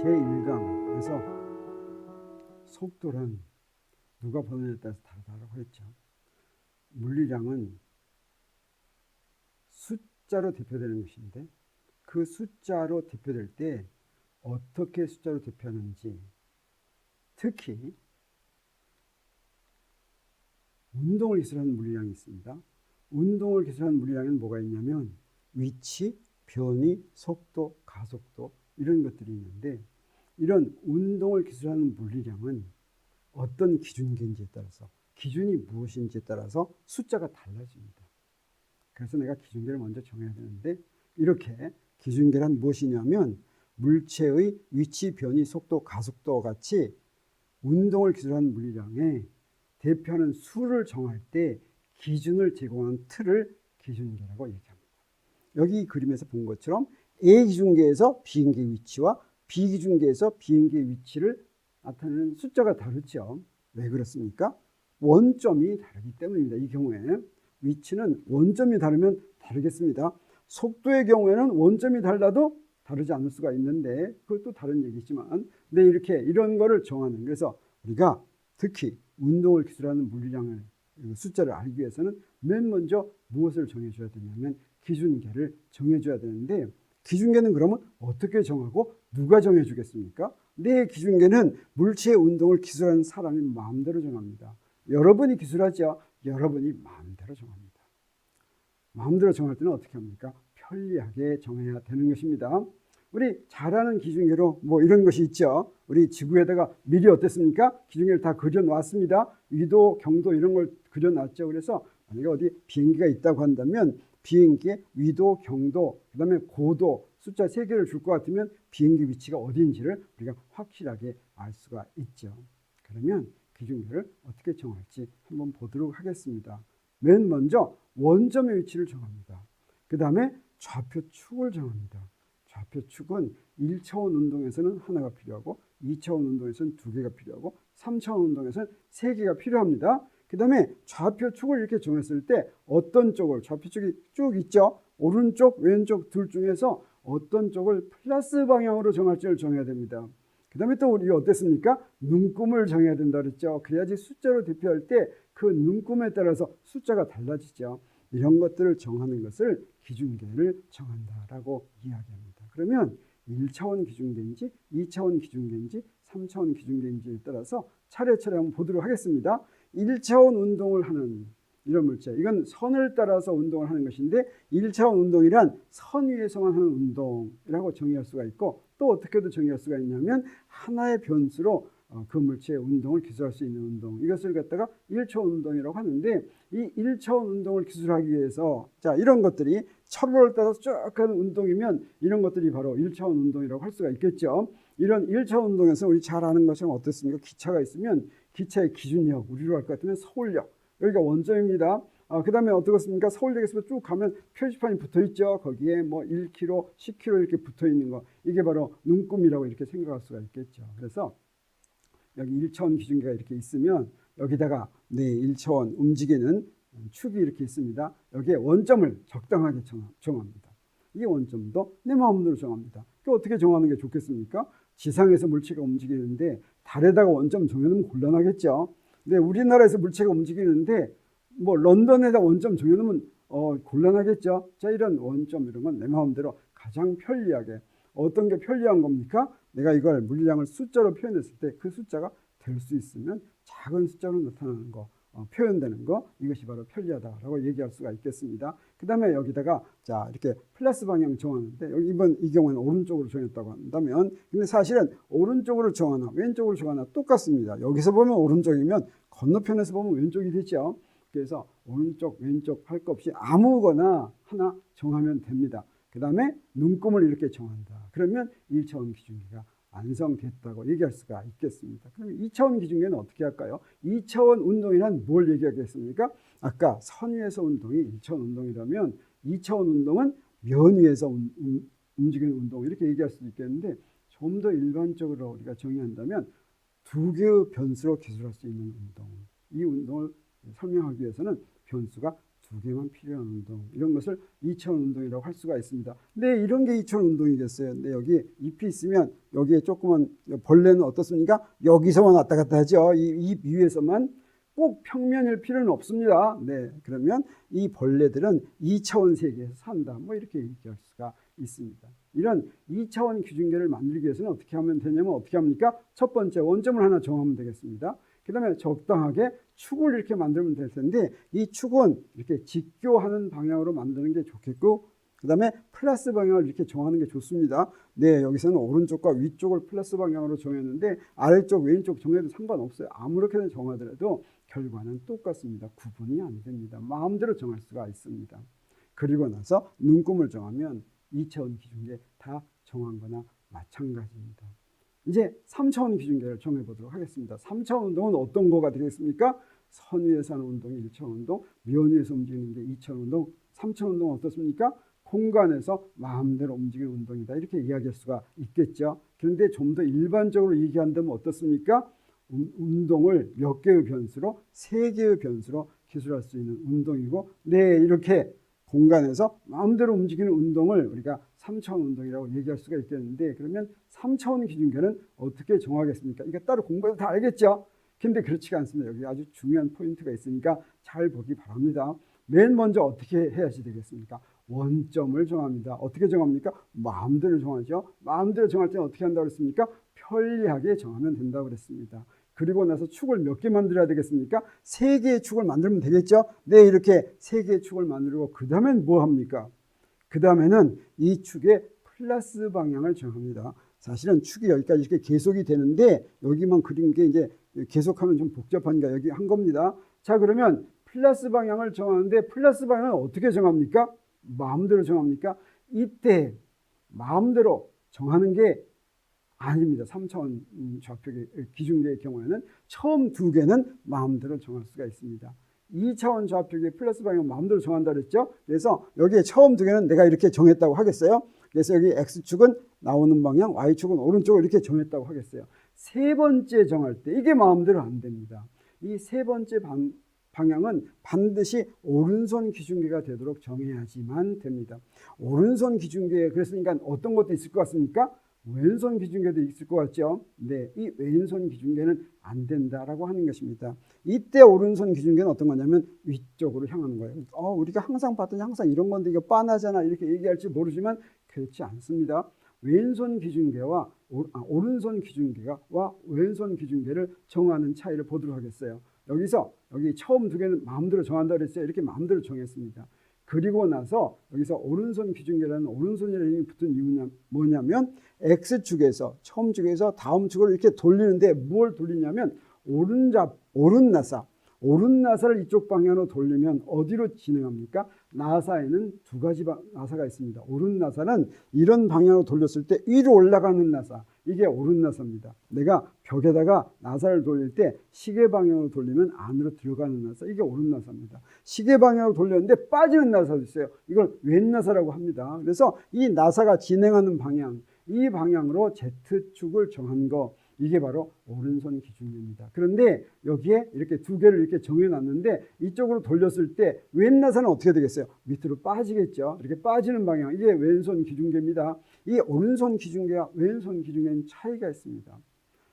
제1강에서 속도란 누가 보느냐에 따라서 다르다고 했죠. 물리량은 숫자로 대표되는 것인데 그 숫자로 대표될 때 어떻게 숫자로 대표하는지 특히 운동을 기술하는 물리량이 있습니다. 운동을 기술하는 물리량에는 뭐가 있냐면 위치, 변이, 속도, 가속도 이런 것들이 있는데 이런 운동을 기술하는 물리량은 어떤 기준계인지에 따라서 기준이 무엇인지에 따라서 숫자가 달라집니다. 그래서 내가 기준계를 먼저 정해야 되는데 이렇게 기준계란 무엇이냐면 물체의 위치, 변이, 속도, 가속도와 같이 운동을 기술하는 물리량에 대표하는 수를 정할 때 기준을 제공하는 틀을 기준계라고 얘기합니다. 여기 그림에서 본 것처럼 A 기준계에서 비행기 위치와 B 기준계에서 비행기 위치를 나타내는 숫자가 다르죠. 왜 그렇습니까? 원점이 다르기 때문입니다. 이 경우에 위치는 원점이 다르면 다르겠습니다. 속도의 경우에는 원점이 달라도 다르지 않을 수가 있는데 그것도 다른 얘기지만 네 이렇게 이런 거를 정하는 그래서 우리가 특히 운동을 기술하는 물리량을 숫자를 알기 위해서는 맨 먼저 무엇을 정해줘야 되냐면 기준계를 정해줘야 되는데 기준계는 그러면 어떻게 정하고 누가 정해주겠습니까? 내 기준계는 물체의 운동을 기술하는 사람이 마음대로 정합니다. 여러분이 기술하죠. 여러분이 마음대로 정합니다. 마음대로 정할 때는 어떻게 합니까? 편리하게 정해야 되는 것입니다. 우리 잘 아는 기준계로 뭐 이런 것이 있죠. 우리 지구에다가 미리 어땠습니까? 기준계를 다 그려놨습니다. 위도, 경도 이런 걸 그려놨죠. 그래서 만약에 어디 비행기가 있다고 한다면 비행기의 위도, 경도, 그 다음에 고도, 숫자 세 개를 줄 것 같으면 비행기 위치가 어디인지를 우리가 확실하게 알 수가 있죠. 그러면 기준계를 어떻게 정할지 한번 보도록 하겠습니다. 맨 먼저 원점의 위치를 정합니다. 그 다음에 좌표축을 정합니다. 좌표축은 1차원 운동에서는 하나가 필요하고 2차원 운동에서는 두 개가 필요하고 3차원 운동에서는 세 개가 필요합니다. 그 다음에 좌표축을 이렇게 정했을 때 어떤 쪽을 좌표축이 쭉 있죠. 오른쪽 왼쪽 둘 중에서 어떤 쪽을 플러스 방향으로 정할지를 정해야 됩니다. 그 다음에 또 우리 어땠습니까? 눈금을 정해야 된다 그랬죠. 그래야지 숫자로 대표할 때 그 눈금에 따라서 숫자가 달라지죠. 이런 것들을 정하는 것을 기준계를 정한다라고 이야기합니다. 그러면 1차원 기준계인지 2차원 기준계인지 3차원 기준계인지에 따라서 차례차례 한번 보도록 하겠습니다. 1차원 운동을 하는 이런 물체. 이건 선을 따라서 운동을 하는 것인데 1차원 운동이란 선 위에서만 하는 운동이라고 정의할 수가 있고 또 어떻게도 정의할 수가 있냐면 하나의 변수로 어, 그 물체의 운동을 기술할 수 있는 운동 이것을 갖다가 1차원 운동이라고 하는데 이 1차원 운동을 기술하기 위해서 자 이런 것들이 철로를 따라서 쭉 가는 운동이면 이런 것들이 바로 1차원 운동이라고 할 수가 있겠죠. 이런 1차원 운동에서 우리 잘 아는 것처럼 어떻습니까? 기차가 있으면 기차의 기준력 우리로 할 것 같으면 서울역 여기가 원점입니다. 아, 그 다음에 어떻습니까? 서울역에서 쭉 가면 표지판이 붙어 있죠. 거기에 뭐 1km, 10km 이렇게 붙어 있는 거. 이게 바로 눈금이라고 이렇게 생각할 수가 있겠죠. 그래서 여기 1차원 기준계가 이렇게 있으면 여기다가 네 1차원 움직이는 축이 이렇게 있습니다. 여기에 원점을 적당하게 정합니다. 이 원점도 내 마음대로 정합니다. 그 어떻게 정하는 게 좋겠습니까? 지상에서 물체가 움직이는데 달에다가 원점 정해놓으면 곤란하겠죠. 근데 우리나라에서 물체가 움직이는데 뭐 런던에다 원점 정해놓으면 어, 곤란하겠죠. 자 이런 원점 이런 건 내 마음대로 가장 편리하게 어떤 게 편리한 겁니까? 내가 이걸 물리량을 숫자로 표현했을 때 그 숫자가 될 수 있으면 작은 숫자로 나타나는 거 어, 표현되는 거 이것이 바로 편리하다라고 얘기할 수가 있겠습니다. 그 다음에 여기다가 자 이렇게 플러스 방향 정하는데 여기 이번 이 경우는 오른쪽으로 정했다고 한다면 근데 사실은 오른쪽으로 정하나 왼쪽으로 정하나 똑같습니다. 여기서 보면 오른쪽이면 건너편에서 보면 왼쪽이 되죠. 그래서 오른쪽 왼쪽 할 것 없이 아무거나 하나 정하면 됩니다. 그 다음에 눈금을 이렇게 정한다. 그러면 1차원 기준계가 완성됐다고 얘기할 수가 있겠습니다. 그럼 2차원 기준계는 어떻게 할까요? 2차원 운동이란 뭘 얘기하겠습니까? 아까 선 위에서 운동이 1차원 운동이라면 2차원 운동은 면 위에서 움직이는 운동 이렇게 얘기할 수도 있겠는데 좀 더 일반적으로 우리가 정의한다면 두 개의 변수로 기술할 수 있는 운동 이 운동을 설명하기 위해서는 변수가 두 개만 필요한 운동 이런 것을 2차원 운동이라고 할 수가 있습니다. 네, 이런 게 2차원 운동이겠어요. 근데 여기 잎이 있으면 여기에 조그만 벌레는 어떻습니까? 여기서만 왔다 갔다 하죠. 이 잎 위에서만 꼭 평면일 필요는 없습니다. 네, 그러면 이 벌레들은 2차원 세계에서 산다. 뭐 이렇게 얘기할 수가 있습니다. 이런 2차원 기준계를 만들기 위해서는 어떻게 하면 되냐면 어떻게 합니까? 첫 번째 원점을 하나 정하면 되겠습니다. 그 다음에 적당하게 축을 이렇게 만들면 될 텐데 이 축은 이렇게 직교하는 방향으로 만드는 게 좋겠고 그 다음에 플러스 방향을 이렇게 정하는 게 좋습니다. 네, 여기서는 오른쪽과 위쪽을 플러스 방향으로 정했는데 아래쪽, 왼쪽 정해도 상관없어요. 아무렇게나 정하더라도 결과는 똑같습니다. 구분이 안 됩니다. 마음대로 정할 수가 있습니다. 그리고 나서 눈금을 정하면 2차원 기준계 다 정한 거나 마찬가지입니다. 이제 3차원 기준계를 정해 보도록 하겠습니다. 3차원 운동은 어떤 거가 되겠습니까? 선 위에서 하는 운동이 1차원 운동, 면 위에서 움직이는 게 2차원 운동, 3차원 운동은 어떻습니까? 공간에서 마음대로 움직이는 운동이다. 이렇게 이야기할 수가 있겠죠. 그런데 좀 더 일반적으로 얘기한다면 어떻습니까? 운- 운동을 몇 개의 변수로 세 개의 변수로 기술할 수 있는 운동이고 네 이렇게 공간에서 마음대로 움직이는 운동을 우리가 3차원 운동이라고 얘기할 수가 있겠는데 그러면 3차원 기준계는 어떻게 정하겠습니까? 이게 따로 공부해서 다 알겠죠? 근데 그렇지가 않습니다. 여기 아주 중요한 포인트가 있으니까 잘 보기 바랍니다. 맨 먼저 어떻게 해야지 되겠습니까? 원점을 정합니다. 어떻게 정합니까? 마음대로 정하죠. 마음대로 정할 때는 어떻게 한다고 그랬습니까? 편리하게 정하면 된다고 그랬습니다. 그리고 나서 축을 몇 개 만들어야 되겠습니까? 세 개의 축을 만들면 되겠죠? 네, 이렇게 세 개의 축을 만들고 그 다음엔 뭐 합니까? 그 다음에는 이 축의 플러스 방향을 정합니다. 사실은 축이 여기까지 이렇게 계속이 되는데 여기만 그린 게 이제 계속하면 좀 복잡하니까 여기 한 겁니다. 자, 그러면 플러스 방향을 정하는데 플러스 방향은 어떻게 정합니까? 마음대로 정합니까? 이때 마음대로 정하는 게 아닙니다. 3차원 좌표계 기준계의 경우에는 처음 두 개는 마음대로 정할 수가 있습니다. 2차원 좌표계 플러스 방향 마음대로 정한다 그랬죠? 그래서 여기에 처음 두 개는 내가 이렇게 정했다고 하겠어요. 그래서 여기 X축은 나오는 방향, Y축은 오른쪽을 이렇게 정했다고 하겠어요. 세 번째 정할 때 이게 마음대로 안 됩니다. 이 세 번째 방, 방향은 반드시 오른손 기준계가 되도록 정해야지만 됩니다. 오른손 기준계 그랬으니까 어떤 것도 있을 것 같습니까? 왼손 기준계도 있을 것 같죠. 네, 이 왼손 기준계는 안 된다라고 하는 것입니다. 이때 오른손 기준계는 어떤 거냐면 위쪽으로 향하는 거예요. 어, 우리가 항상 봤더니 항상 이런 건데 이거 빤하잖아 이렇게 얘기할지 모르지만 그렇지 않습니다. 왼손 기준계와 오, 아, 오른손 기준계와 왼손 기준계를 정하는 차이를 보도록 하겠어요. 여기서 여기 처음 두 개는 마음대로 정한다 그랬어요. 이렇게 마음대로 정했습니다. 그리고 나서 여기서 오른손 기준계라는 오른손이라는 힘이 붙은 이유는 뭐냐면 X축에서 처음 축에서 다음 축으로 이렇게 돌리는데 뭘 돌리냐면 오른잡 오른나사 오른나사를 이쪽 방향으로 돌리면 어디로 진행합니까? 나사에는 두 가지 바, 나사가 있습니다. 오른나사는 이런 방향으로 돌렸을 때 위로 올라가는 나사 이게 오른 나사입니다. 내가 벽에다가 나사를 돌릴 때 시계 방향으로 돌리면 안으로 들어가는 나사 이게 오른 나사입니다. 시계 방향으로 돌렸는데 빠지는 나사도 있어요. 이걸 왼 나사라고 합니다. 그래서 이 나사가 진행하는 방향 이 방향으로 Z축을 정한 거 이게 바로 오른손 기준입니다. 그런데 여기에 이렇게 두 개를 이렇게 정해놨는데 이쪽으로 돌렸을 때 왼나사는 어떻게 되겠어요? 밑으로 빠지겠죠. 이렇게 빠지는 방향 이게 왼손 기준계입니다. 이 오른손 기준계와 왼손 기준계는 차이가 있습니다.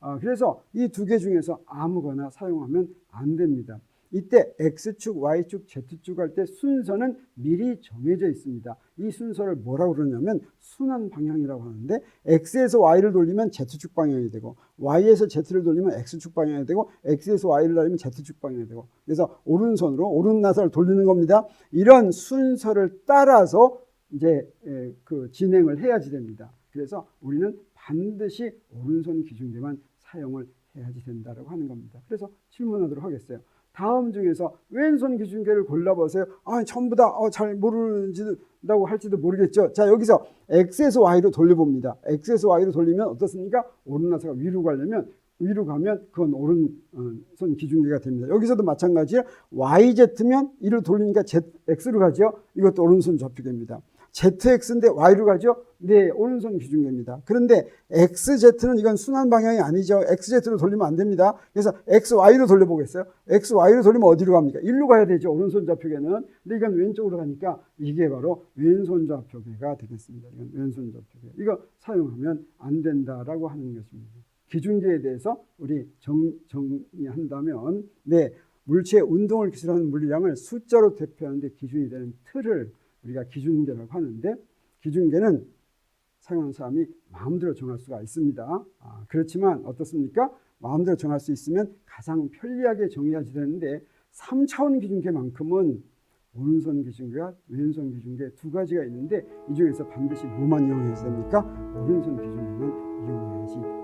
아, 그래서 이 두 개 중에서 아무거나 사용하면 안 됩니다. 이때 X축, Y축, Z축 할 때 순서는 미리 정해져 있습니다. 이 순서를 뭐라고 그러냐면 순환 방향이라고 하는데 X에서 Y를 돌리면 Z축 방향이 되고 Y에서 Z를 돌리면 X축 방향이 되고 X에서 Y를 돌리면 Z축 방향이 되고 그래서 오른손으로 오른 나사를 돌리는 겁니다. 이런 순서를 따라서 이제 에, 그 진행을 해야지 됩니다. 그래서 우리는 반드시 오른손 기준계만 사용을 해야지 된다라고 하는 겁니다. 그래서 질문하도록 하겠어요. 다음 중에서 왼손 기준계를 골라보세요. 아, 전부 다잘 모르는지다고 할지도 모르겠죠. 자, 여기서 X에서 Y로 돌려봅니다. X에서 Y로 돌리면 어떻습니까? 오른나사가 위로 가려면 위로 가면 그건 오른손 기준계가 됩니다. 여기서도 마찬가지로 YZ면 이를 돌리니까 ZX로 가죠. 이것도 오른손 좌표계입니다. ZX인데 Y로 가죠? 네, 오른손 기준계입니다. 그런데 XZ는 이건 순환 방향이 아니죠. XZ로 돌리면 안 됩니다. 그래서 XY로 돌려보겠어요. XY로 돌리면 어디로 갑니까? 일로 가야 되죠. 오른손 좌표계는. 근데 이건 왼쪽으로 가니까 이게 바로 왼손 좌표계가 되겠습니다. 이건 왼손 좌표계. 이거 사용하면 안 된다라고 하는 것입니다. 기준계에 대해서 우리 정, 정리한다면, 네, 물체의 운동을 기술하는 물리량을 숫자로 대표하는데 기준이 되는 틀을 우리가 기준계라고 하는데 기준계는 사용하는 사람이 마음대로 정할 수가 있습니다. 아, 그렇지만 어떻습니까? 마음대로 정할 수 있으면 가장 편리하게 정의하지 되는데 3차원 기준계만큼은 오른손 기준계와 왼손 기준계 두 가지가 있는데 이 중에서 반드시 뭐만 이용해야 됩니까? 오른손 기준계만 이용해야지